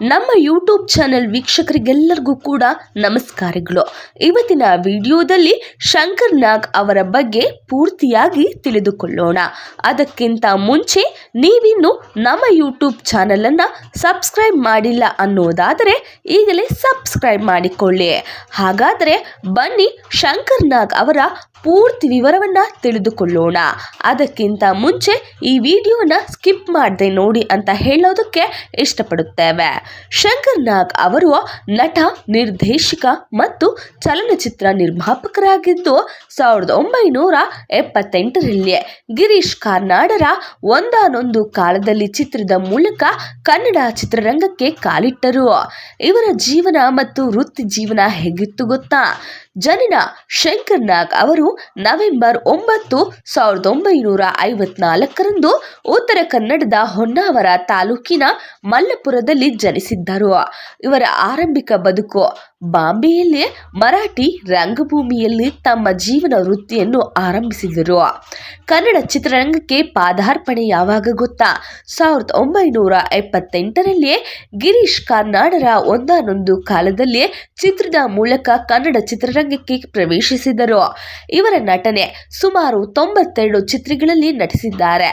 ನಮ್ಮ YouTube channel ವೀಕ್ಷಕರಿಗೆಲ್ಲರಿಗೂ ಕೂಡ ನಮಸ್ಕಾರಗಳು. ಇವತ್ತಿನ ವಿಡಿಯೋದಲ್ಲಿ ಶಂಕರ್ ನಾಗ್ ಅವರ ಬಗ್ಗೆ ಪೂರ್ತಿಯಾಗಿ ತಿಳಿದುಕೊಳ್ಳೋಣ. ಅದಕ್ಕಿಂತ ಮುಂಚೆ ನೀವಿನ್ನು ನಮ್ಮ ಯೂಟ್ಯೂಬ್ ಚಾನಲನ್ನು ಸಬ್ಸ್ಕ್ರೈಬ್ ಮಾಡಿಲ್ಲ ಅನ್ನೋದಾದರೆ ಈಗಲೇ ಸಬ್ಸ್ಕ್ರೈಬ್ ಮಾಡಿಕೊಳ್ಳಿ. ಹಾಗಾದರೆ ಬನ್ನಿ ಶಂಕರ್ ನಾಗ್ ಅವರ ಪೂರ್ತಿ ವಿವರವನ್ನು ತಿಳಿದುಕೊಳ್ಳೋಣ. ಅದಕ್ಕಿಂತ ಮುಂಚೆ ಈ ವಿಡಿಯೋನ ಸ್ಕಿಪ್ ಮಾಡದೆ ನೋಡಿ ಅಂತ ಹೇಳೋದಕ್ಕೆ ಇಷ್ಟಪಡುತ್ತೇವೆ. ಶಂಕರ್ ನಾಗ್ ಅವರು ನಟ, ನಿರ್ದೇಶಕ ಮತ್ತು ಚಲನಚಿತ್ರ ನಿರ್ಮಾಪಕರಾಗಿದ್ದು ಸಾವಿರದ ಒಂಬೈನೂರ ಎಪ್ಪತ್ತೆಂಟರಲ್ಲಿ ಗಿರೀಶ್ ಕಾರ್ನಾಡರ ಒಂದಾನೊಂದು ಕಾಲದಲ್ಲಿ ಚಿತ್ರದ ಮೂಲಕ ಕನ್ನಡ ಚಿತ್ರರಂಗಕ್ಕೆ ಕಾಲಿಟ್ಟರು. ಇವರ ಜೀವನ ಮತ್ತು ವೃತ್ತಿ ಜೀವನ ಹೇಗಿತ್ತು ಗೊತ್ತಾ? ಜನನ ಶಂಕರ್ ನಾಗ್ ಅವರು ನವೆಂಬರ್ ಒಂಬತ್ತು ಸಾವಿರದ ಒಂಬೈನೂರ ಐವತ್ನಾಲ್ಕರಂದು ಉತ್ತರ ಕನ್ನಡದ ಹೊನ್ನಾವರ ತಾಲೂಕಿನ ಮಲ್ಲಪುರದಲ್ಲಿ ಜನಿಸಿದ್ದರು ಇವರ ಆರಂಭಿಕ ಬದುಕು ಬಾಂಬೆಯಲ್ಲಿ ಮರಾಠಿ ರಂಗಭೂಮಿಯಲ್ಲಿ ತಮ್ಮ ಜೀವನ ವೃತ್ತಿಯನ್ನು ಆರಂಭಿಸಿದರು. ಕನ್ನಡ ಚಿತ್ರರಂಗಕ್ಕೆ ಪಾದಾರ್ಪಣೆ ಯಾವಾಗ ಗೊತ್ತಾ? ಸಾವಿರದ ಒಂಬೈನೂರ ಎಪ್ಪತ್ತೆಂಟರಲ್ಲಿ ಗಿರೀಶ್ ಕಾರ್ನಾಡರ ಒಂದಾನೊಂದು ಕಾಲದಲ್ಲಿ ಚಿತ್ರದ ಮೂಲಕ ಕನ್ನಡ ಚಿತ್ರರಂಗಕ್ಕೆ ಪ್ರವೇಶಿಸಿದರು. ಇವರ ನಟನೆ ಸುಮಾರು ತೊಂಬತ್ತೆರಡು ಚಿತ್ರಗಳಲ್ಲಿ ನಟಿಸಿದ್ದಾರೆ.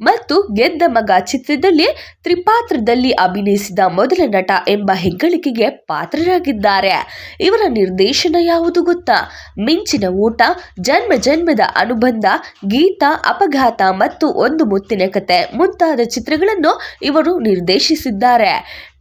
ಮತ್ತು ಗೆದ್ದ ಮಗ ಚಿತ್ರದಲ್ಲಿ ತ್ರಿಪಾತ್ರದಲ್ಲಿ ಅಭಿನಯಿಸಿದ ಮೊದಲ ನಟ ಎಂಬ ಹೆಗ್ಗಳಿಕೆಗೆ ಪಾತ್ರರಾಗಿದ್ದಾರೆ. ಇವರ ನಿರ್ದೇಶನ ಯಾವುದು ಗೊತ್ತಾ? ಮಿಂಚಿನ ಊಟ, ಜನ್ಮ ಜನ್ಮದ ಅನುಬಂಧ, ಗೀತ, ಅಪಘಾತ ಮತ್ತು ಒಂದು ಮುತ್ತಿನ ಕತೆ ಮುಂತಾದ ಚಿತ್ರಗಳನ್ನು ಇವರು ನಿರ್ದೇಶಿಸಿದ್ದಾರೆ.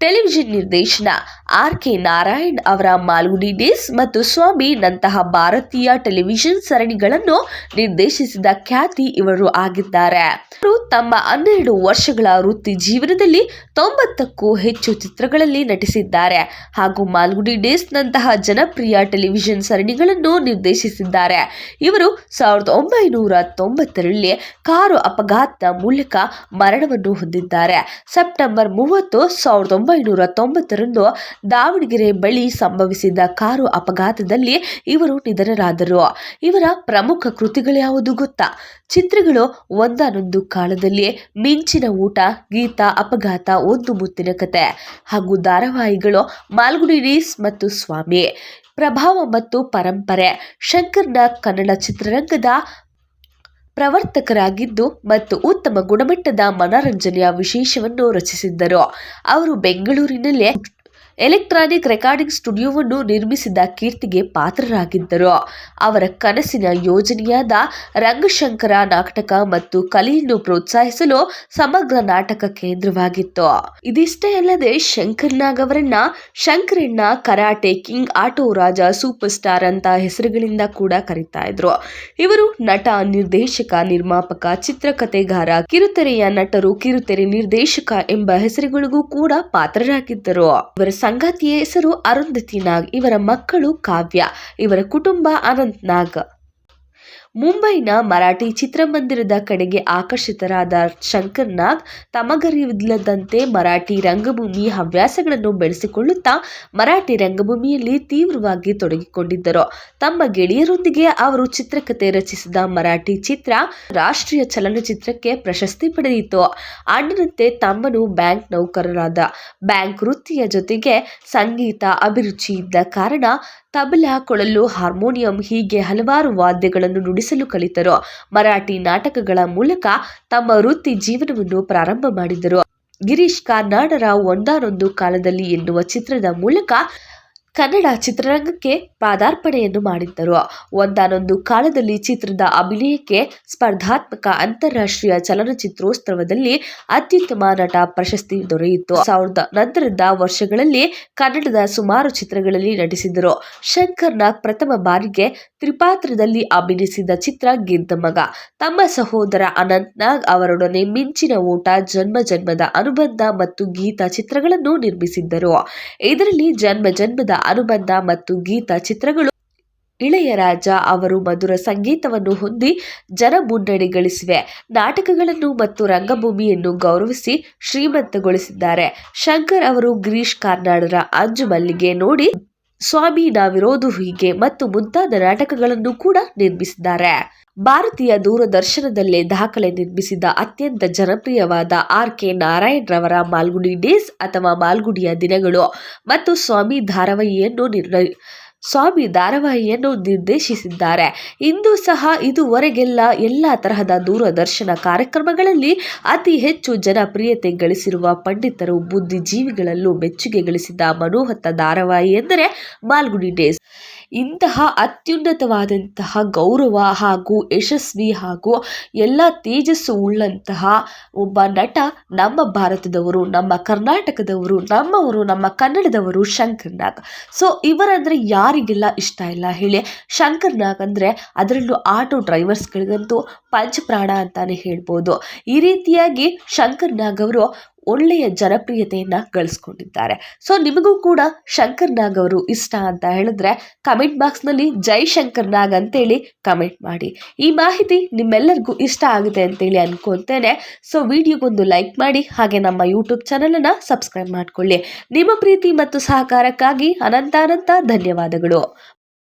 ಟೆಲಿವಿಷನ್ ನಿರ್ದೇಶನ ಆರ್ ಕೆ ನಾರಾಯಣ್ ಅವರ ಮಾಲ್ಗುಡಿ ಡೇಸ್ ಮತ್ತು ಸ್ವಾಮಿ ನಂತಹ ಭಾರತೀಯ ಟೆಲಿವಿಷನ್ ಸರಣಿಗಳನ್ನು ನಿರ್ದೇಶಿಸಿದ ಖ್ಯಾತಿ ಇವರು ಆಗಿದ್ದಾರೆ. ಇವರು ತಮ್ಮ ಹನ್ನೆರಡು ವರ್ಷಗಳ ವೃತ್ತಿ ಜೀವನದಲ್ಲಿ ತೊಂಬತ್ತಕ್ಕೂ ಹೆಚ್ಚು ಚಿತ್ರಗಳಲ್ಲಿ ನಟಿಸಿದ್ದಾರೆ ಹಾಗೂ ಮಾಲ್ಗುಡಿ ಡೇಸ್ ನಂತಹ ಜನಪ್ರಿಯ ಟೆಲಿವಿಷನ್ ಸರಣಿಗಳನ್ನು ನಿರ್ದೇಶಿಸಿದ್ದಾರೆ. ಇವರು ಸಾವಿರದ ಒಂಬೈನೂರ ತೊಂಬತ್ತರಲ್ಲಿ ಕಾರು ಅಪಘಾತದ ಮೂಲಕ ಮರಣವನ್ನು ಹೊಂದಿದ್ದಾರೆ. ಸೆಪ್ಟೆಂಬರ್ ಮೂವತ್ತು, ಸಾವಿರದ ಒಂಬೈನೂರ ತೊಂಬತ್ತರಂದು ದಾವಣಗೆರೆ ಬಳಿ ಸಂಭವಿಸಿದ ಕಾರು ಅಪಘಾತದಲ್ಲಿ ಇವರು ನಿಧನರಾದರು. ಇವರ ಪ್ರಮುಖ ಕೃತಿಗಳು ಯಾವುದು ಗೊತ್ತಾ? ಚಿತ್ರಗಳು ಒಂದಾನೊಂದು ಕಾಲದಲ್ಲಿ ಮಿಂಚಿನ ಊಟ, ಗೀತ, ಅಪಘಾತ, ಒಂದು ಮುತ್ತಿನ ಕತೆ ಹಾಗೂ ಧಾರಾವಾಹಿಗಳು ಮಾಲ್ಗುಡಿ ರೀಸ್ ಮತ್ತು ಸ್ವಾಮಿ. ಪ್ರಭಾವ ಮತ್ತು ಪರಂಪರೆ. ಶಂಕರ್ನ ಕನ್ನಡ ಚಿತ್ರರಂಗದ ಪ್ರವರ್ತಕರಾಗಿದ್ದು ಮತ್ತು ಉತ್ತಮ ಗುಣಮಟ್ಟದ ಮನರಂಜನೆಯ ವಿಶೇಷವನ್ನು ರಚಿಸಿದ್ದರು. ಅವರು ಬೆಂಗಳೂರಿನಲ್ಲೇ ಎಲೆಕ್ಟ್ರಾನಿಕ್ ರೆಕಾರ್ಡಿಂಗ್ ಸ್ಟುಡಿಯೋವನ್ನು ನಿರ್ಮಿಸಿದ ಕೀರ್ತಿಗೆ ಪಾತ್ರರಾಗಿದ್ದರು. ಅವರ ಕನಸಿನ ಯೋಜನೆಯಾದ ರಂಗಶಂಕರ ನಾಟಕ ಮತ್ತು ಕಲೆಯನ್ನು ಪ್ರೋತ್ಸಾಹಿಸಲು ಸಮಗ್ರ ನಾಟಕ ಕೇಂದ್ರವಾಗಿತ್ತು. ಇದಿಷ್ಟೇ ಅಲ್ಲದೆ ಶಂಕರ್ ನಾಗ್ ಅವರನ್ನ Shankaranna karate, king auto Raja, super star ಅಂತ ಹೆಸರುಗಳಿಂದ ಕೂಡ ಕರೀತಾ ಇದ್ರು. ಇವರು ನಟ, ನಿರ್ದೇಶಕ, ನಿರ್ಮಾಪಕ, ಚಿತ್ರಕಥೆಗಾರ, ಕಿರುತೆರೆಯ ನಟರು, ಕಿರುತೆರೆ ನಿರ್ದೇಶಕ ಎಂಬ ಹೆಸರುಗಳಿಗೂ ಕೂಡ ಪಾತ್ರರಾಗಿದ್ದರು. ಇವರ ಸಂಗಾತಿಯ ಹೆಸರು ಅರುಂಧತಿ ನಾಗ್. ಇವರ ಮಕ್ಕಳು ಕಾವ್ಯ. ಇವರ ಕುಟುಂಬ ಅನಂತ್ ನಾಗ್. ಮುಂಬೈನ ಮರಾಠಿ ಚಿತ್ರಮಂದಿರದ ಕಡೆಗೆ ಆಕರ್ಷಿತರಾದ ಶಂಕರ್ ನಾಗ್ ತಮಗರಿವಿಲ್ಲದಂತೆ ಮರಾಠಿ ರಂಗಭೂಮಿ ಹವ್ಯಾಸಗಳನ್ನು ಬೆಳೆಸಿಕೊಳ್ಳುತ್ತಾ ಮರಾಠಿ ರಂಗಭೂಮಿಯಲ್ಲಿ ತೀವ್ರವಾಗಿ ತೊಡಗಿಕೊಂಡಿದ್ದರು. ತಮ್ಮ ಗೆಳೆಯರೊಂದಿಗೆ ಅವರು ಚಿತ್ರಕಥೆ ರಚಿಸಿದ ಮರಾಠಿ ಚಿತ್ರ ರಾಷ್ಟ್ರೀಯ ಚಲನಚಿತ್ರಕ್ಕೆ ಪ್ರಶಸ್ತಿ ಪಡೆಯಿತು ಅಣ್ಣನಂತೆ ತಮ್ಮನು ಬ್ಯಾಂಕ್ ನೌಕರರಾದ ಬ್ಯಾಂಕ್ ವೃತ್ತಿಯ ಜೊತೆಗೆ ಸಂಗೀತ ಅಭಿರುಚಿ ಇದ್ದ ಕಾರಣ ತಬಲಾ ಕೊಳಲು ಹಾರ್ಮೋನಿಯಂ ಹೀಗೆ ಹಲವಾರು ವಾದ್ಯಗಳನ್ನು ಕಲಿತರು. ಮರಾಠಿ ನಾಟಕಗಳ ಮೂಲಕ ತಮ್ಮ ವೃತ್ತಿ ಜೀವನವನ್ನು ಪ್ರಾರಂಭ ಮಾಡಿದರು. ಗಿರೀಶ್ ಕಾರ್ನಾಡರ ಒಂದಾನೊಂದು ಕಾಲದಲ್ಲಿ ಎನ್ನುವ ಚಿತ್ರದ ಮೂಲಕ ಕನ್ನಡ ಚಿತ್ರರಂಗಕ್ಕೆ ಪಾದಾರ್ಪಣೆಯನ್ನು ಮಾಡಿದ್ದರು. ಒಂದಾನೊಂದು ಕಾಲದಲ್ಲಿ ಚಿತ್ರದ ಅಭಿನಯಕ್ಕೆ ಸ್ಪರ್ಧಾತ್ಮಕ ಅಂತಾರಾಷ್ಟ್ರೀಯ ಚಲನಚಿತ್ರೋತ್ಸವದಲ್ಲಿ ಅತ್ಯುತ್ತಮ ನಟ ಪ್ರಶಸ್ತಿ ದೊರೆಯಿತು. ಸಾವಿರದ ನಂತರದ ವರ್ಷಗಳಲ್ಲಿ ಕನ್ನಡದ ಸುಮಾರು ಚಿತ್ರಗಳಲ್ಲಿ ನಟಿಸಿದರು. ಶಂಕರ್ ನಾಗ್ ಪ್ರಥಮ ಬಾರಿಗೆ ತ್ರಿಪಾತ್ರದಲ್ಲಿ ಅಭಿನಯಿಸಿದ ಚಿತ್ರ ಗೆದ್ದ ಮಗ. ತಮ್ಮ ಸಹೋದರ ಅನಂತ್ ನಾಗ್ ಅವರೊಡನೆ ಮಿಂಚಿನ ಓಟ ಜನ್ಮ ಜನ್ಮದ ಅನುಬಂಧ ಮತ್ತು ಗೀತಾ ಚಿತ್ರಗಳನ್ನು ನಿರ್ಮಿಸಿದ್ದರು. ಇದರಲ್ಲಿ ಜನ್ಮ ಜನ್ಮದ ಅನುಬಂಧ ಮತ್ತು ಗೀತ ಚಿತ್ರಗಳು. ಇಳೆಯರಾಜ ಅವರು ಮಧುರ ಸಂಗೀತವನ್ನು ಹೊಂದಿ ಜನ ಮುನ್ನಡೆ ಗಳಿಸಿವೆ. ನಾಟಕಗಳನ್ನು ಮತ್ತು ರಂಗಭೂಮಿಯನ್ನು ಗೌರವಿಸಿ ಶ್ರೀಮಂತಗೊಳಿಸಿದ್ದಾರೆ. ಶಂಕರ್ ಅವರು ಗಿರೀಶ್ ಕಾರ್ನಾಡರ ಅಂಜು ಮಲ್ಲಿಗೆ ನೋಡಿ ಸ್ವಾಮಿ ನಾವಿರೋದು ಹೀಗೆ ಮತ್ತು ಮುಂತಾದ ನಾಟಕಗಳನ್ನು ಕೂಡ ನಿರ್ಮಿಸಿದ್ದಾರೆ. ಭಾರತೀಯ ದೂರದರ್ಶನದಲ್ಲೇ ದಾಖಲೆ ನಿರ್ಮಿಸಿದ ಅತ್ಯಂತ ಜನಪ್ರಿಯವಾದ ಆರ್ ಕೆ ನಾರಾಯಣ್ ರವರ ಮಾಲ್ಗುಡಿ ಡೇಸ್ ಅಥವಾ ಮಾಲ್ಗುಡಿಯ ದಿನಗಳು ಮತ್ತು ಸ್ವಾಮಿ ಧಾರಾವಾಹಿಯನ್ನು ನಿರ್ಣಯ ಸ್ವಾಮಿ ಧಾರಾವಾಹಿಯನ್ನು ನಿರ್ದೇಶಿಸಿದ್ದಾರೆ. ಇಂದು ಸಹ ಇದುವರೆಗೆಲ್ಲ ಎಲ್ಲ ತರಹದ ದೂರದರ್ಶನ ಕಾರ್ಯಕ್ರಮಗಳಲ್ಲಿ ಅತಿ ಹೆಚ್ಚು ಜನಪ್ರಿಯತೆ ಗಳಿಸಿರುವ ಪಂಡಿತರು, ಬುದ್ಧಿಜೀವಿಗಳಲ್ಲೂ ಮೆಚ್ಚುಗೆ ಗಳಿಸಿದ ಮನೋಹತ ಧಾರಾವಾಹಿ ಎಂದರೆ ಮಾಲ್ಗುಡಿ ಡೇಸ್. ಇಂತಹ ಅತ್ಯುನ್ನತವಾದಂತಹ ಗೌರವ ಹಾಗೂ ಯಶಸ್ವಿ ಹಾಗೂ ಎಲ್ಲ ತೇಜಸ್ಸು ಉಳ್ಳಂತಹ ಒಬ್ಬ ನಟ ನಮ್ಮ ಭಾರತದವರು, ನಮ್ಮ ಕರ್ನಾಟಕದವರು, ನಮ್ಮವರು, ನಮ್ಮ ಕನ್ನಡದವರು ಶಂಕರ್ ನಾಗ್. ಸೊ ಇವರಂದ್ರೆ ಯಾರಿಗೆಲ್ಲ ಇಷ್ಟ ಇಲ್ಲ ಹೇಳಿ. ಶಂಕರ್ ನಾಗ್ ಅಂದರೆ ಅದರಲ್ಲೂ ಆಟೋ ಡ್ರೈವರ್ಸ್ಗಳಿಗಂತೂ ಪಂಚಪ್ರಾಣ ಅಂತಾನೆ ಹೇಳ್ಬೋದು. ಈ ರೀತಿಯಾಗಿ ಶಂಕರ್ ನಾಗ್ ಅವರು ಒಳ್ಳೆಯ ಜನಪ್ರಿಯತೆಯನ್ನು ಗಳಿಸ್ಕೊಂಡಿದ್ದಾರೆ. ಸೊ ನಿಮಗೂ ಕೂಡ ಶಂಕರ್ ನಾಗ್ ಅವರು ಇಷ್ಟ ಅಂತ ಹೇಳಿದ್ರೆ ಕಮೆಂಟ್ ಬಾಕ್ಸ್ನಲ್ಲಿ ಜೈ ಶಂಕರ್ ನಾಗ್ ಅಂತೇಳಿ ಕಮೆಂಟ್ ಮಾಡಿ. ಈ ಮಾಹಿತಿ ನಿಮ್ಮೆಲ್ಲರಿಗೂ ಇಷ್ಟ ಆಗಿದೆ ಅಂತೇಳಿ ಅನ್ಕೊತೇನೆ. ಸೊ ವಿಡಿಯೋಗೊಂದು ಲೈಕ್ ಮಾಡಿ, ಹಾಗೆ ನಮ್ಮ ಯೂಟ್ಯೂಬ್ ಚಾನಲನ್ನು ಸಬ್ಸ್ಕ್ರೈಬ್ ಮಾಡಿಕೊಳ್ಳಿ. ನಿಮ್ಮ ಪ್ರೀತಿ ಮತ್ತು ಸಹಕಾರಕ್ಕಾಗಿ ಅನಂತಾನಂತ ಧನ್ಯವಾದಗಳು.